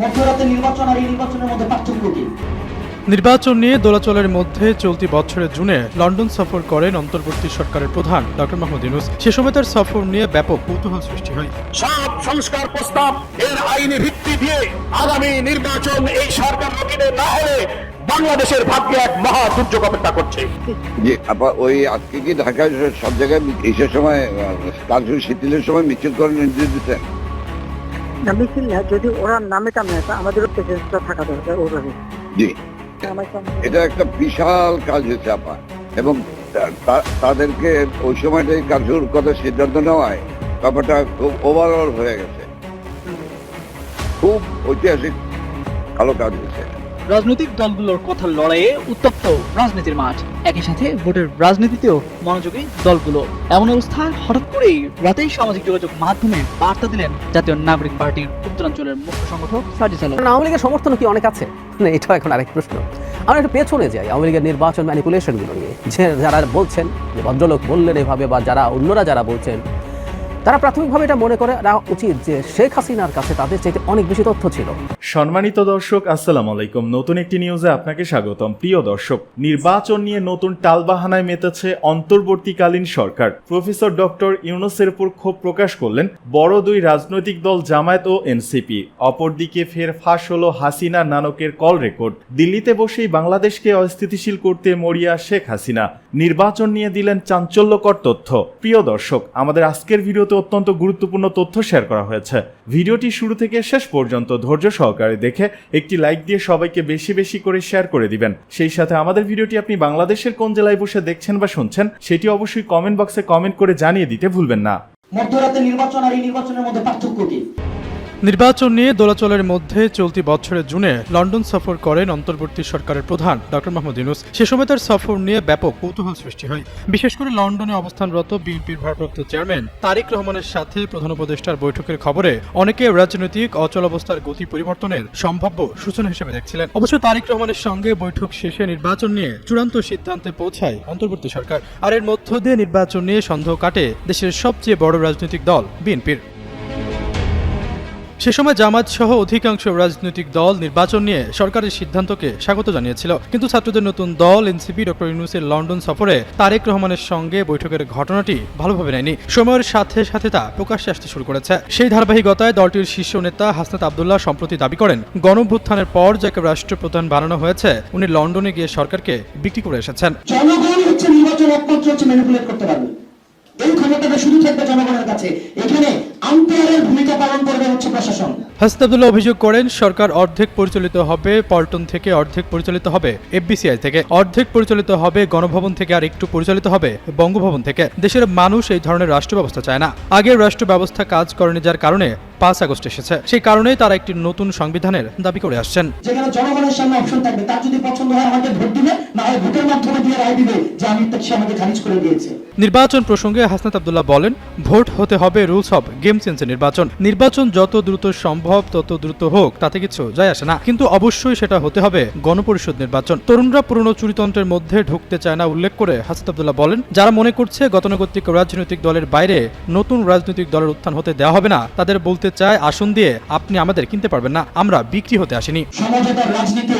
মধ্যরাতে নির্বাচন আর এই নির্বাচনের মধ্যে পার্থক্য কি? নির্বাচন নিয়ে দোলাচলের মধ্যে চলতি বছরের জুনে লন্ডন সফর করেন অন্তর্বর্তী সরকারের প্রধান ডক্টর মাহমুদ ইউনুস। সে সময় তার সফর নিয়ে ব্যাপক কৌতূহল সৃষ্টি হয়। সব সংস্কার প্রস্তাব এর আইনি ভিত্তি দিয়ে আগামী নির্বাচন এই সরকার অধীনে না হলে বাংলাদেশের ভাগ্যে এক মহা দুর্যোগ অপেক্ষা করছে। আপা ওই আজকে কি ঢাকায় সব জায়গায় ইসের সময় কার্যু শিথিলের সময় মিছিল করে নির্দেশ দিচ্ছেন মিছিল না যদি ওরা নামে টামে আসে আমাদেরও প্রেজেন্সটা থাকা দরকার ওভাবে। জি। এটা একটা বিশাল কাজ হয়েছে আপা এবং তাদেরকে ওই সময়টাই কার্যুর কথা সিদ্ধান্ত নেওয়ায় ব্যাপারটা খুব ওভারঅল হয়ে গেছে। খুব ঐতিহাসিক ভালো কাজ হয়েছে। রাজনৈতিক দলগুলোর কথা লড়াইয়ে উত্তপ্ত রাজনীতির মাঠ। একই সাথে ভোটের রাজনীতিতেও মনোযোগী দলগুলো। এমন অবস্থায় হঠাৎ করেই রাতেই সামাজিক যোগাযোগ মাধ্যমে বার্তা দিলেন জাতীয় নাগরিক পার্টির উত্তরাঞ্চলের মুখ্য সংগঠক সাজিদ আলম আওয়ামী লীগের সমর্থন কি অনেক আছে? না, এটাও এখন আরেক প্রশ্ন। আমরা একটু পেছনে যাই আওয়ামী লীগের নির্বাচন ম্যানিপুলেশনগুলো নিয়ে। যে যারা বলছেন, যে ভদ্রলোক বললেন এভাবে বা যারা অন্যরা যারা বলছেন তারা প্রাথমিকভাবে এটা মনে করে উচিত যে শেখ হাসিনার কাছে তাদের চাইতে অনেক বেশি তথ্য ছিল। সম্মানিত দর্শক, আসসালামু আলাইকুম। নতুন একটি নিউজে আপনাকে স্বাগতম। প্রিয় দর্শক, নির্বাচন নিয়ে নতুন টালবাহানায় মেতেছে অন্তর্বর্তীকালীন সরকার। প্রফেসর ডক্টর ইউনুসের উপর ক্ষোভ প্রকাশ করলেন বড় দুই রাজনৈতিক দল জামায়াত ও এনসিপি। অপরদিকে ফের ফাঁস হলো হাসিনা নানকের কল রেকর্ড। দিল্লিতে বসেই বাংলাদেশকে অস্থিতিশীল করতে মরিয়া শেখ হাসিনা। নির্বাচন নিয়ে দিলেন চাঞ্চল্যকর তথ্য। প্রিয় দর্শক, আমাদের আজকের ভিডিওতে অত্যন্ত গুরুত্বপূর্ণ তথ্য শেয়ার করা হয়েছে। ভিডিওটি শুরু থেকে শেষ পর্যন্ত ধৈর্য সহকারে দেখে একটি লাইক দিয়ে সবাইকে বেশি বেশি করে শেয়ার করে দিবেন। সেই সাথে আমাদের ভিডিওটি আপনি বাংলাদেশের কোন জেলায় বসে দেখছেন বা শুনছেন, সেটি অবশ্যই কমেন্ট বক্সে কমেন্ট করে জানিয়ে দিতে ভুলবেন না। মধ্যরাতে নির্বাচন আর এই নির্বাচনের মধ্যে পার্থক্য কি? নির্বাচন নিয়ে দোলাচলের মধ্যে চলতি বছরের জুনে লন্ডন সফর করেন অন্তর্বর্তী সরকারের প্রধান ডক্টর মাহমুদ ইউনুস। সে সময় তার সফর নিয়ে ব্যাপক কৌতূহল সৃষ্টি হয়। বিশেষ করে লন্ডনে অবস্থানরত বিএনপির ভারপ্রাপ্ত চেয়ারম্যান তারিক রহমানের সাথে প্রধান উপদেষ্টার বৈঠকের খবরে অনেকে রাজনৈতিক অচল অবস্থার গতি পরিবর্তনের সম্ভাব্য সূচনা হিসেবে দেখছিলেন। অবশ্য তারিক রহমানের সঙ্গে বৈঠক শেষে নির্বাচন নিয়ে চূড়ান্ত সিদ্ধান্তে পৌঁছায় অন্তর্বর্তী সরকার। আর এর মধ্য দিয়ে নির্বাচন নিয়ে সন্দেহ কাটে দেশের সবচেয়ে বড় রাজনৈতিক দল বিএনপির। সে সময় জামাত সহ অধিকাংশ রাজনৈতিক দল নির্বাচন নিয়ে সরকারের সিদ্ধান্তকে স্বাগত জানিয়েছিল। কিন্তু ছাত্রদের নতুন দল, এনসিপি, ডক্টর ইউনুসের লন্ডন সফরে তারেক রহমানের সঙ্গে বৈঠকের ঘটনাটি ভালোভাবে নেয়নি। সময়ের সাথে সাথে তা প্রকাশ্যে আসতে শুরু করেছে। সেই ধারাবাহিকতায় দলটির শীর্ষ নেতা হাসনাত আবদুল্লাহ সম্প্রতি দাবি করেন, গণভ্যুত্থানের পর যাকে রাষ্ট্রপ্রধান বানানো হয়েছে, উনি লন্ডনে গিয়ে সরকারকে বিক্রি করে এসেছেন। জনগণ হচ্ছে নির্বাচন হচ্ছে ম্যানিপুলেট করতে পারবে। এই ক্ষমতাটা শুধু থাকবে জনগণের কাছে। এখানে আবদুল্লাহ অভিযোগ করেন সরকার অর্ধেক পরিচালিত হবে পল্টন থেকে অর্ধেক পরিচালিত হবে এফবিসিআই থেকে অর্ধেক পরিচালিত হবে গণভবন থেকে আর একটু পরিচালিত হবে বঙ্গভবন থেকে। দেশের মানুষ এই ধরনের রাষ্ট্র ব্যবস্থা চায় না। আগের রাষ্ট্র ব্যবস্থা কাজ করেনি যার কারণে পাঁচ আগস্ট এসেছে। সেই কারণেই তারা একটি নতুন সংবিধানের দাবি করে আসছেন। যেখানে জনগণের সামনে অপশন থাকবে। তার যদি পছন্দ হয় আমাকে ভোট দিবে ভোটের মাধ্যমে দিয়ে রায় দিবে যে আমি সে আমাকে খারিজ করে দিয়েছে। নির্বাচন প্রসঙ্গে হাসনাত আবদুল্লাহ বলেন ভোট হতে হবে রুলস অব গেম চেঞ্জের নির্বাচন। নির্বাচন যত দ্রুত সম্ভব তত দ্রুত হোক তাতে কিছু যায় আসে না। কিন্তু অবশ্যই সেটা হতে হবে গণপরিষদ নির্বাচন। তরুণরা পুরনো চুরিতন্ত্রের মধ্যে ঢুকতে চায় না উল্লেখ করে হাসনাত আবদুল্লাহ বলেন যারা মনে করছে গতানুগতিক রাজনৈতিক দলের বাইরে নতুন রাজনৈতিক দলের উত্থান হতে দেওয়া হবে না তাদের বলতে চায় আসন দিয়ে আপনি আমাদের কিনতে পারবেন না আমরা বিক্রি হতে আসিনি। সমঝোতার রাজনীতি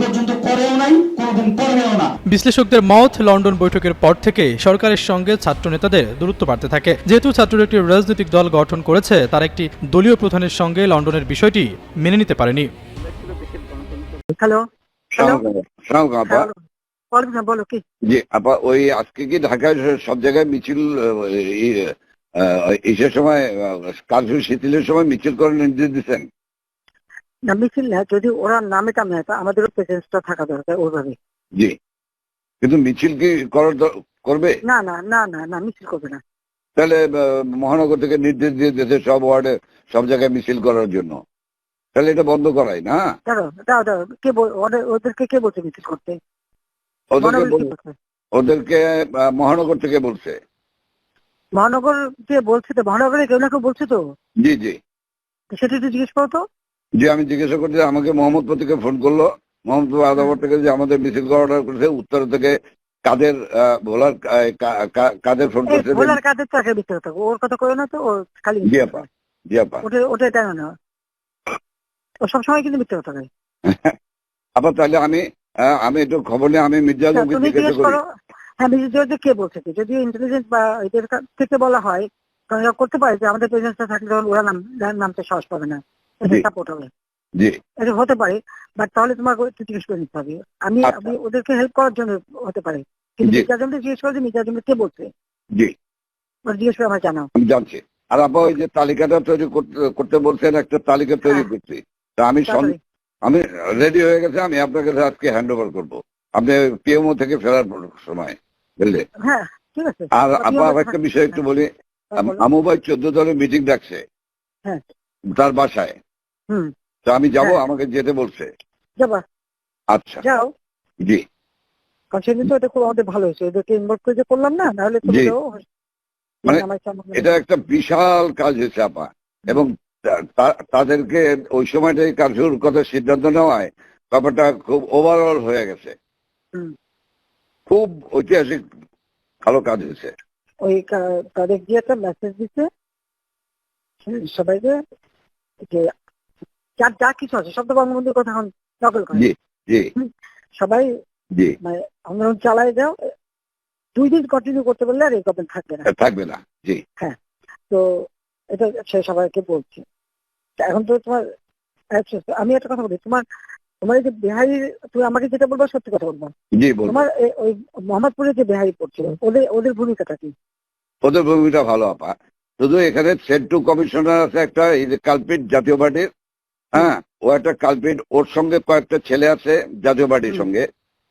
পর্যন্ত করেও নাই কোনোদিন করবেও না বিশ্লেষকদের মত লন্ডন বৈঠকের পর থেকে সরকারের সঙ্গে ছাত্র নেতাদের দূরত্ব বাড়তে থাকে। যেহেতু ছাত্ররা একটি রাজনৈতিক দল গঠন করেছে তারা একটি দলীয় প্রধানের সঙ্গে লন্ডনের বিষয়টি মেনে নিতে পারেনি। হ্যালো বলো কি? জি আপা ওই আজকে কি ঢাকায় সব জায়গায় মিছিল ইসের সময় কার্যু শিথিলের সময় মিছিল করে নির্দেশ দিচ্ছেন না মিছিল না যদি ওরা নামে টামে আমাদেরও প্রেজেন্সটা থাকা দরকার ওভাবে। জি। কিন্তু মিছিল কি করবে? না না না না না মিছিল করবে না। তাহলে মহানগর থেকে নির্দেশ দিয়ে দিয়েছে সব ওয়ার্ডে সব জায়গায় মিছিল করার জন্য। তাহলে এটা বন্ধ করাই না? কে ওদেরকে কে বলছে মিছিল করতে? ওদেরকে মহানগর থেকে বলছে। মহানগর কে বলছে তো? মহানগরে কেউ না কেউ বলছে তো? জি জি। সেটা একটু জিজ্ঞেস করো তো। জি আমি জিজ্ঞাসা করছি আমাকে মোহাম্মদপুর থেকে ফোন করল। মোহাম্মদপুর আদাবর থেকে যে আমাদের মিছিল অর্ডার করেছে উত্তর থেকে কাদের ভোলার কাদের ফোন করছে? ভোলার কাদের চাকরি ওর কথা কইও না তো ও খালি জি আপা জি আপা ওটা ওটা না? ও সবসময় কিন্তু কথা আবার তাহলে আমি আমি একটু খবর নিয়ে আমি মির্জা তা আলমকে জিজ্ঞাসা জিজ্ঞেস করি। করো হ্যাঁ মিসেস জর্জ কে বলছে যদি ইন্টেলিজেন্স বা এদের থেকে বলা হয় করতে পারে যে আমাদের প্রেজেন্সটা থাকলে ওরা নাম নামতে সাহস পাবে না। সাপোর্ট হবে। এটা হতে পারে বাট তাহলে তোমাকে একটু জিজ্ঞেস করে নিতে হবে। আমি আচ্ছা। আমি ওদেরকে হেল্প করার জন্য হতে পারে। কিন্তু জি। জিজ্ঞেস করে যে মির্জা কে বলছে? জি। ওরা জিজ্ঞেস করে আমার জানাও। আমি জানছি। আর আপা ওই যে তালিকাটা তৈরি করতে বলছেন একটা তালিকা তৈরি হ্যাঁ। করছি। তা আমি আমি রেডি হয়ে গেছে আমি আপনাকে আজকে হ্যান্ড ওভার করব। আপনি পিএমও থেকে ফেরার সময় বুঝলে? হ্যাঁ ঠিক আছে। আর আপনি আপা একটা বিষয় একটু বলি। হ্যাঁ। আমু ভাই চোদ্দ দলের মিটিং ডাকছে। হ্যাঁ। তার বাসায়। হুম। তো আমি যাব হ্যাঁ। আমাকে যেতে বলছে। যাবা? আচ্ছা। যাও। জি। সেদিন তো এটা খুব আমাদের ভালো হয়েছে। এদেরকে ইনভলভ করে যে করলাম না নাহলে। মানে এটা একটা বিশাল কাজ হয়েছে আপা এবং তাদেরকে ওই সময়টাই কার্যকর কথা সিদ্ধান্ত নেওয়ায় ব্যাপারটা খুব ওভারঅল হয়ে গেছে। খুব ঐতিহাসিক ভালো কাজ হয়েছে। ওই তাদের দিয়ে একটা মেসেজ দিচ্ছে সবাইকে যে যার যা কিছু আছে সব তো বঙ্গবন্ধুর কথা এখন নকল করে। সবাই মানে আন্দোলন চালায় যাও দুই দিন কন্টিনিউ করতে পারলে আর এই গভর্নমেন্ট থাকবে না। থাকবে না জি। তো এটা সে সবাইকে বলছে। এখন তো তোমার আচ্ছা, আমি একটা কথা বলি তোমার তোমার যে বিহারি তুমি আমাকে যেটা বলব সত্যি কথা বলব। তোমার ওই মোহাম্মদপুরে যে বিহারি পড়ছিল ওদের ওদের ভূমিকাটা কি? ওদের ভূমিকা ভালো আপা। শুধু এখানে সেন্টু কমিশনার আছে একটা কালপিট জাতীয় পার্টির হ্যাঁ ও একটা কালপিট ওর সঙ্গে কয়েকটা ছেলে আছে জাতীয় পার্টির সঙ্গে।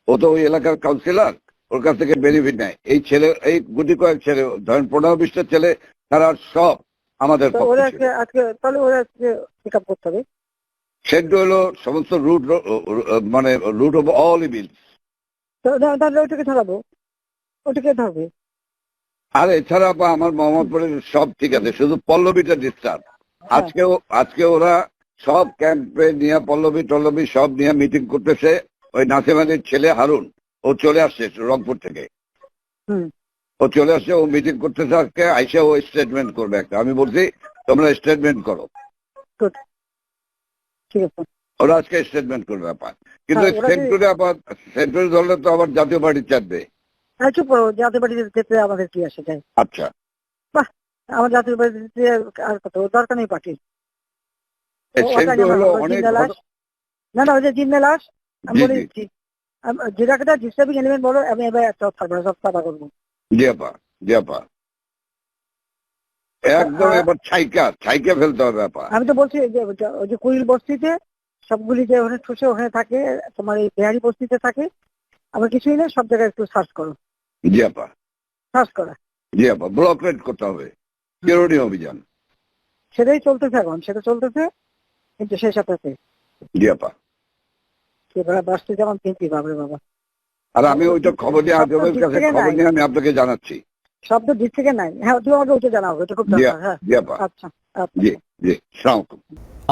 ও তো ওই এলাকার কাউন্সিলর ওর কাছ থেকে বেনিফিট নেয়। এই ছেলে এই গুটি কয়েক ছেলে ধরেন পনেরো বিশটা ছেলে তারা সব আমাদের হলো সমস্ত রুট মানে রুট অফ অল ইভিল তো তাহলে ওইটাকে ধরাবো ওটাকে ধরবে আর এছাড়া আমার মোহাম্মদপুরের সব ঠিক আছে শুধু পল্লবীটা ডিস্টার্ব আজকেও আজকে ওরা সব ক্যাম্পে নিয়ে পল্লবী টল্লবী সব নিয়ে মিটিং করতেছে ওই নাসিমানির ছেলে হারুন। ও চলে আসছে রংপুর থেকে। ও চলে আসছে ও মিটিং করতেছে আজকে আইসা ও স্টেটমেন্ট করবে একটা। আমি বলছি তোমরা স্টেটমেন্ট করো। ঠিক আছে। ওরা আজকে স্টেটমেন্ট করবে আপা কিন্তু হ্যাঁ, সেন্টুরে আবার সেন্টুরে ধরলে তো আবার জাতীয় পার্টি চাপবে আর চুপ করো জাতীয় বাড়িতে যেতে আমাদের কি আসে যায়? আচ্ছা। আমার জাতীয় বাড়িতে আর কত? দরকার নেই পার্টির। না না ওই যে আমি বলি। দিচ্ছি যেটাকে ডিস্টার্বিং এলিমেন্ট বলো আমি এবার একটা থাকব সব করব। জি আপা জি আপা। একদম এবার ছাইকা ছাইকা ফেলতে হবে আপা। আমি তো বলছি যে ওই যে- কুইল বস্তিতে সবগুলি যে ওখানে ঠুসে ওখানে থাকে তোমার এই বিহারি বস্তিতে থাকে আমার কিছুই না সব জায়গায় একটু সার্চ করো। জি আপা। সার্চ করা। জি আপা ব্লক রেড করতে হবে। কেরোনি অভিযান। সেটাই চলতেছে এখন সেটা চলতেছে। কিন্তু সেই সাথে জি আপা যেমন বাবরে বাবা। আর আমি ওইটা খবর নিয়ে আজমের কাছে খবর নিয়ে আমি আপনাকে জানাচ্ছি। শব্দ দিক থেকে নাই। হ্যাঁ তুমি আমাকে ওইটা জানাও ওইটা খুব দরকার হ্যাঁ। আচ্ছা আচ্ছা। জি জি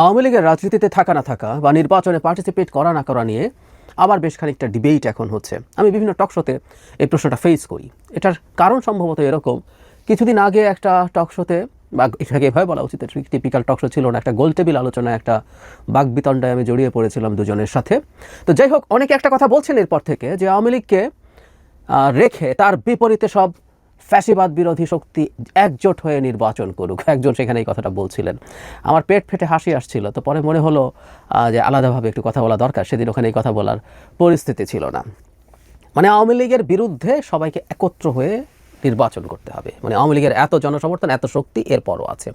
আওয়ামী লীগের রাজনীতিতে থাকা না থাকা বা নির্বাচনে পার্টিসিপেট করা না করা নিয়ে আবার বেশ খানিকটা ডিবেট এখন হচ্ছে। আমি বিভিন্ন টক শোতে এই প্রশ্নটা ফেস করি। এটার কারণ সম্ভবত এরকম। কিছুদিন আগে একটা টক শোতে বা এটাকে এভাবে বলা উচিত টিপিক্যাল টক শো ছিল না, একটা গোল টেবিল একটা বাগবিতণ্ডায় আমি জড়িয়ে পড়েছিলাম দুজনের সাথে। তো যাই হোক, অনেকে একটা কথা বলছেন এরপর থেকে যে আওয়ামী লীগকে রেখে তার বিপরীতে সব ফ্যাসিবাদ বিরোধী শক্তি একজোট হয়ে নির্বাচন করুক। একজন সেখানে এই কথাটা বলছিলেন। আমার পেট ফেটে হাসি আসছিল, তো পরে মনে হলো যে আলাদাভাবে একটু কথা বলা দরকার, সেদিন ওখানে এই কথা বলার পরিস্থিতি ছিল না। মানে আওয়ামী লীগের বিরুদ্ধে সবাইকে একত্র হয়ে নির্বাচন করতে হবে। মানে আওয়ামী লীগের এত জনসমর্থন, এত শক্তি এরপরও আছে।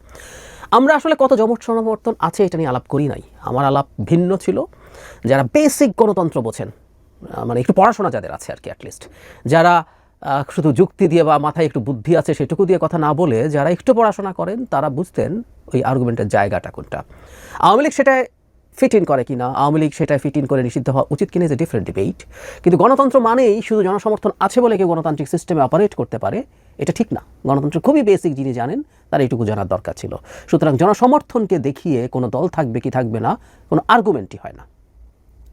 আমরা আসলে কত জনসমর্থন আছে এটা নিয়ে আলাপ করি নাই। আমার আলাপ ভিন্ন ছিল। যারা বেসিক গণতন্ত্র বোঝেন মানে একটু পড়াশোনা যাদের আছে আর কি অ্যাটলিস্ট যারা শুধু যুক্তি দিয়ে বা মাথায় একটু বুদ্ধি আছে সেটুকু দিয়ে কথা না বলে যারা একটু পড়াশোনা করেন, তারা বুঝতেন ওই আর্গুমেন্টের জায়গাটা কোনটা। আওয়ামী লীগ সেটায় ফিট ইন করে কিনা, আওয়ামী লীগ সেটায় ফিট ইন করে নিষিদ্ধ হওয়া উচিত কিনা ইজ এ ডিফারেন্ট ডিবেট কিন্তু গণতন্ত্র মানেই শুধু জনসমর্থন আছে বলে কেউ গণতান্ত্রিক সিস্টেমে অপারেট করতে পারে, এটা ঠিক না। গণতন্ত্র খুবই বেসিক যিনি জানেন, তার এইটুকু জানার দরকার ছিল। সুতরাং জনসমর্থনকে দেখিয়ে কোনো দল থাকবে কি থাকবে না, কোনো আর্গুমেন্টই হয় না।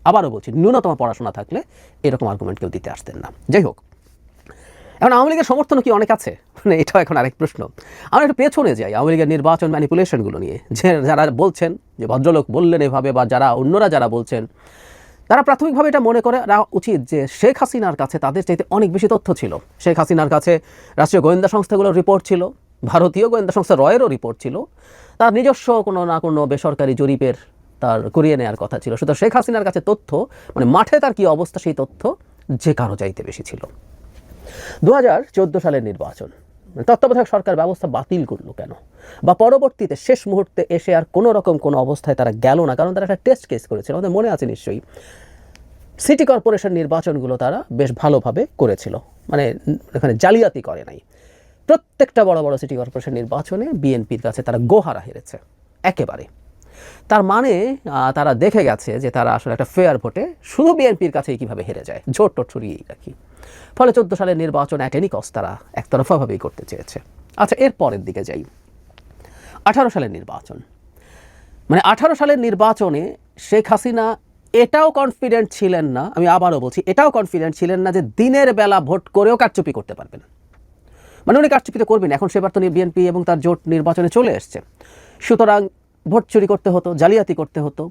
আবারও বলছি, ন্যূনতম পড়াশোনা থাকলে এরকম আর্গুমেন্ট কেউ দিতে আসতেন না। যাই হোক এখন আওয়ামী লীগের সমর্থন কি অনেক আছে? মানে এটাও এখন আরেক প্রশ্ন। আমরা একটু পেছনে যাই আওয়ামী লীগের নির্বাচন ম্যানিপুলেশনগুলো নিয়ে। যে যারা বলছেন, যে ভদ্রলোক বললেন এভাবে বা যারা অন্যরা যারা বলছেন, তারা প্রাথমিকভাবে এটা মনে করে উচিত যে শেখ হাসিনার কাছে তাদের চাইতে অনেক বেশি তথ্য ছিল। শেখ হাসিনার কাছে রাষ্ট্রীয় গোয়েন্দা সংস্থাগুলোর রিপোর্ট ছিল, ভারতীয় গোয়েন্দা সংস্থা রয়েরও রিপোর্ট ছিল। তার নিজস্ব কোনো না কোনো বেসরকারি জরিপের তার করিয়ে নেওয়ার কথা ছিল। সুতরাং শেখ হাসিনার কাছে তথ্য মানে মাঠে তার কি অবস্থা সেই তথ্য, যে কারও চাইতে বেশি ছিল। দু হাজার চোদ্দ সালের নির্বাচন। তত্ত্বাবধায়ক সরকার ব্যবস্থা বাতিল করল কেন? বা পরবর্তীতে শেষ মুহূর্তে এসে আর কোনো রকম কোনো অবস্থায় তারা গেল না, কারণ তারা একটা টেস্ট কেস করেছিল। আমাদের মনে আছে নিশ্চয়ই। সিটি কর্পোরেশন নির্বাচনগুলো তারা বেশ ভালোভাবে করেছিল। মানে এখানে জালিয়াতি করে নাই। প্রত্যেকটা বড় বড় সিটি কর্পোরেশন নির্বাচনে বিএনপির কাছে তারা গোহারা হেরেছে, একেবারে। তার মানে তারা দেখে গেছে যে তারা আসলে একটা ফেয়ার ভোটে শুধু বিএনপির কাছেই কীভাবে হেরে যায়। ঝোট টোট ছড়িয়েই রাখি ফলে চোদ্দ সালের নির্বাচন অ্যাট এনি কস্ট তারা একতরফাভাবেই করতে চেয়েছে। আচ্ছা এর পরের দিকে যাই। আঠারো সালের নির্বাচন। মানে আঠারো সালের নির্বাচনে শেখ হাসিনা এটাও কনফিডেন্ট ছিলেন না, আমি আবারও বলছি, এটাও কনফিডেন্ট ছিলেন না যে দিনের বেলা ভোট করেও কারচুপি করতে পারবেন। মানে উনি কারচুপিতে করবেন এখন সেবার তো বিএনপি এবং তার জোট নির্বাচনে চলে এসছে। সুতরাং ভোট চুরি করতে হতো, জালিয়াতি করতে হতো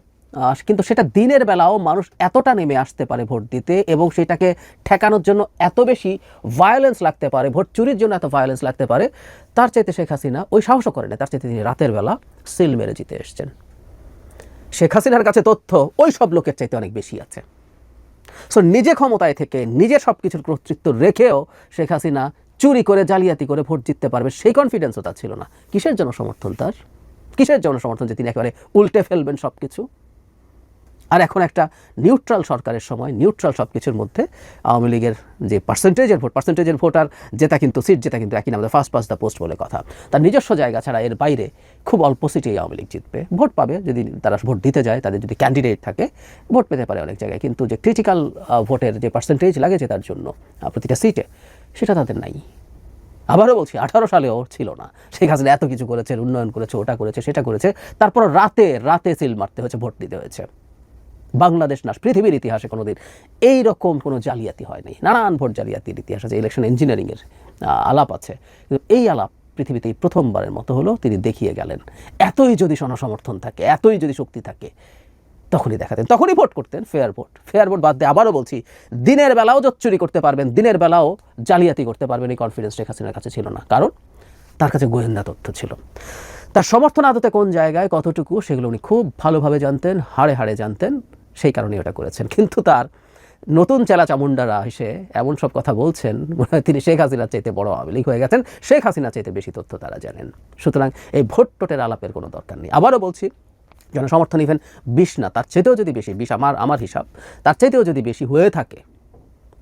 কিন্তু সেটা দিনের বেলাও মানুষ এতটা নেমে আসতে পারে ভোট দিতে এবং সেটাকে ঠেকানোর জন্য এত বেশি ভায়োলেন্স লাগতে পারে, ভোট চুরির জন্য এত ভায়োলেন্স লাগতে পারে, তার চাইতে শেখ হাসিনা ওই সাহসও করে না। তার চাইতে তিনি রাতের বেলা সিল মেরে জিতে এসছেন। শেখ হাসিনার কাছে তথ্য ওই সব লোকের চাইতে অনেক বেশি আছে। সো নিজে ক্ষমতায় থেকে নিজে সব কিছুর কর্তৃত্ব রেখেও শেখ হাসিনা চুরি করে, জালিয়াতি করে ভোট জিততে পারবে সেই কনফিডেন্সও তার ছিল না। কিসের জন্য সমর্থন তার? কিসের জন্য সমর্থন যে তিনি একেবারে উল্টে ফেলবেন সব কিছু আর এখন একটা নিউট্রাল সরকারের সময় নিউট্রাল সব কিছুর মধ্যে আওয়ামী লীগের যে পার্সেন্টেজের ভোট পার্সেন্টেজের ভোট আর জেতা কিন্তু সিট জেতা কিন্তু একই নামে ফার্স্ট পাস দ্য পোস্ট বলে কথা। তার নিজস্ব জায়গা ছাড়া এর বাইরে খুব অল্প সিটেই আওয়ামী লীগ জিতবে। ভোট পাবে যদি তারা ভোট দিতে যায়, তাদের যদি ক্যান্ডিডেট থাকে, ভোট পেতে পারে অনেক জায়গায়। কিন্তু যে ক্রিটিক্যাল ভোটের যে পার্সেন্টেজ লাগে যে তার জন্য প্রতিটা সিটে সেটা তাদের নাই। আবারও বলছি, আঠারো সালেও ছিল না। শেখ হাসিনা এত কিছু করেছে, উন্নয়ন করেছে, ওটা করেছে, সেটা করেছে। তারপর রাতে রাতে সিল মারতে হয়েছে, ভোট দিতে হয়েছে। বাংলাদেশ না পৃথিবীর ইতিহাসে কোনোদিন এই রকম কোনো জালিয়াতি হয়নি। নানান ভোট জালিয়াতির ইতিহাস আছে ইলেকশন ইঞ্জিনিয়ারিংয়ের আলাপ আছে। কিন্তু এই আলাপ পৃথিবীতে প্রথমবারের মতো হলো তিনি দেখিয়ে গেলেন। এতই যদি জনসমর্থন থাকে, এতই যদি শক্তি থাকে, তখনই দেখাতেন তখনই ভোট করতেন ফেয়ার ভোট। ফেয়ার ভোট বাদ দিয়ে আবারও বলছি, দিনের বেলাও জোট চুরি করতে পারবেন, দিনের বেলাও জালিয়াতি করতে পারবেন এই কনফিডেন্স শেখ হাসিনার কাছে ছিল না। কারণ তার কাছে গোয়েন্দা তথ্য ছিল। তার সমর্থন আদতে কোন জায়গায় কতটুকু, সেগুলো উনি খুব ভালোভাবে জানতেন, হাড়ে হাড়ে জানতেন। সেই কারণে ওটা করেছেন। কিন্তু তার নতুন চেলা চামুন্ডারা এসে এমন সব কথা বলছেন তিনি শেখ হাসিনার চাইতে বড় আওয়ামী হয়ে গেছেন। শেখ হাসিনার চাইতে বেশি তথ্য তারা জানেন। সুতরাং এই ভোট টোটের আলাপের কোনো দরকার নেই। আবারও বলছি, জনসমর্থন ইভেন বিশ না, তার চাইতেও যদি বেশি বিশ আমার আমার হিসাব, তার চাইতেও যদি বেশি হয়ে থাকে,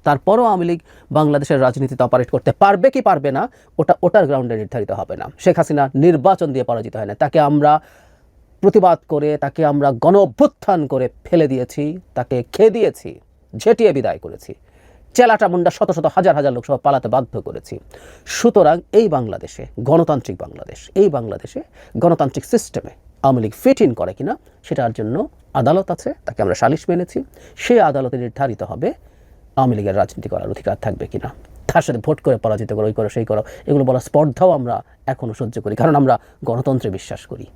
তারপরও আওয়ামী লীগ বাংলাদেশের রাজনীতিতে অপারেট করতে পারবে কি পারবে না, ওটা, ওটার গ্রাউন্ডে নির্ধারিত হবে না। শেখ হাসিনা নির্বাচন দিয়ে পরাজিত হয় না। তাকে আমরা প্রতিবাদ করে তাকে আমরা গণ অভ্যুত্থান করে ফেলে দিয়েছি, তাকে খেয়ে দিয়েছি, ঝেঁটিয়ে বিদায় করেছি। চেলাটা মুন্ডা শত শত হাজার হাজার লোকসভা পালাতে বাধ্য করেছি। সুতরাং এই বাংলাদেশে, গণতান্ত্রিক বাংলাদেশ, এই বাংলাদেশে গণতান্ত্রিক সিস্টেমে আওয়ামী লীগ ফিট ইন করে কিনা, সেটার জন্য আদালত আছে, তাকে আমরা সালিশ মেনেছি। সেই আদালতে নির্ধারিত হবে আওয়ামী লীগের রাজনীতি করার অধিকার থাকবে কিনা। তার সাথে ভোট করে, পরাজিত করো, ওই করো, সেই করো, এগুলো বলা স্পর্ধাও আমরা এখনও সহ্য করি, কারণ আমরা গণতন্ত্রে বিশ্বাস করি।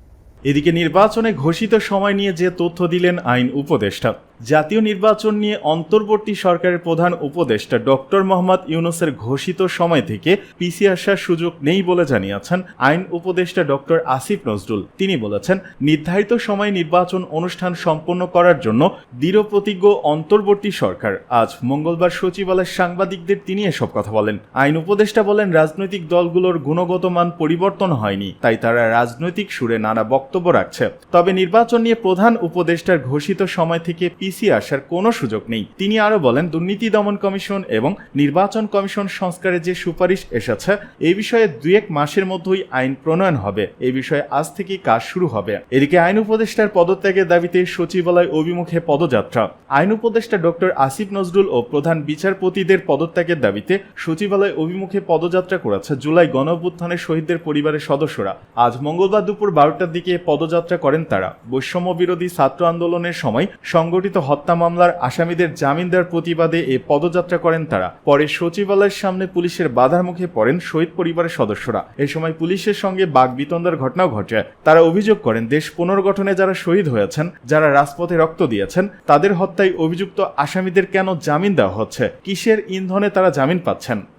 এদিকে নির্বাচনে ঘোষিত সময় নিয়ে যে তথ্য দিলেন আইন উপদেষ্টা। জাতীয় নির্বাচন নিয়ে অন্তর্বর্তী সরকারের প্রধান উপদেষ্টা ডক্টর মোহাম্মদ ইউনুসের ঘোষিত সময় থেকে পিসি আসার সুযোগ নেই বলে জানিয়েছেন আইন উপদেষ্টা ডক্টর আসিফ নজরুল। তিনি বলেছেন, নির্ধারিত সময়ে নির্বাচন অনুষ্ঠান সম্পন্ন করার জন্য দৃঢ় প্রতিজ্ঞ অন্তর্বর্তী সরকার। আজ মঙ্গলবার সচিবালয়ের সাংবাদিকদের তিনি এসব কথা বলেন। আইন উপদেষ্টা বলেন, রাজনৈতিক দলগুলোর গুণগত মান পরিবর্তন হয়নি, তাই তারা রাজনৈতিক সুরে নানা বক্তব্য রাখছে। তবে নির্বাচন নিয়ে প্রধান উপদেষ্টার ঘোষিত সময় থেকে পিসি আসার কোনো সুযোগ নেই। তিনি আরও বলেন, দুর্নীতি দমন কমিশন এবং নির্বাচন কমিশন সংস্কারের যে সুপারিশ এসেছে এই বিষয়ে দুই এক মাসের মধ্যেই আইন প্রণয়ন হবে। এই বিষয়ে আজ থেকে কাজ শুরু হবে। এদিকে আইন উপদেষ্টার পদত্যাগের দাবিতে সচিবালয় অভিমুখে পদযাত্রা। আইন উপদেষ্টা ডক্টর আসিফ নজরুল ও প্রধান বিচারপতিদের পদত্যাগের দাবিতে সচিবালয় অভিমুখে পদযাত্রা করেছে জুলাই গণ শহীদদের পরিবারের সদস্যরা। আজ মঙ্গলবার দুপুর বারোটার দিকে পদযাত্রা করেন তারা। বৈষম্য বিরোধী ছাত্র আন্দোলনের সময় সংগঠিত হত্যা মামলার আসামিদের জামিন দেওয়ার প্রতিবাদে এ পদযাত্রা করেন তারা। পরে সচিবালয়ের সামনে পুলিশের বাধার মুখে পড়েন শহীদ পরিবারের সদস্যরা। এ সময় পুলিশের সঙ্গে বাঘ বিতন্দার ঘটনাও ঘটে। তারা অভিযোগ করেন, দেশ পুনর্গঠনে যারা শহীদ হয়েছেন, যারা রাজপথে রক্ত দিয়েছেন, তাদের হত্যায় অভিযুক্ত আসামিদের কেন জামিন দেওয়া হচ্ছে? কিসের ইন্ধনে তারা জামিন পাচ্ছেন?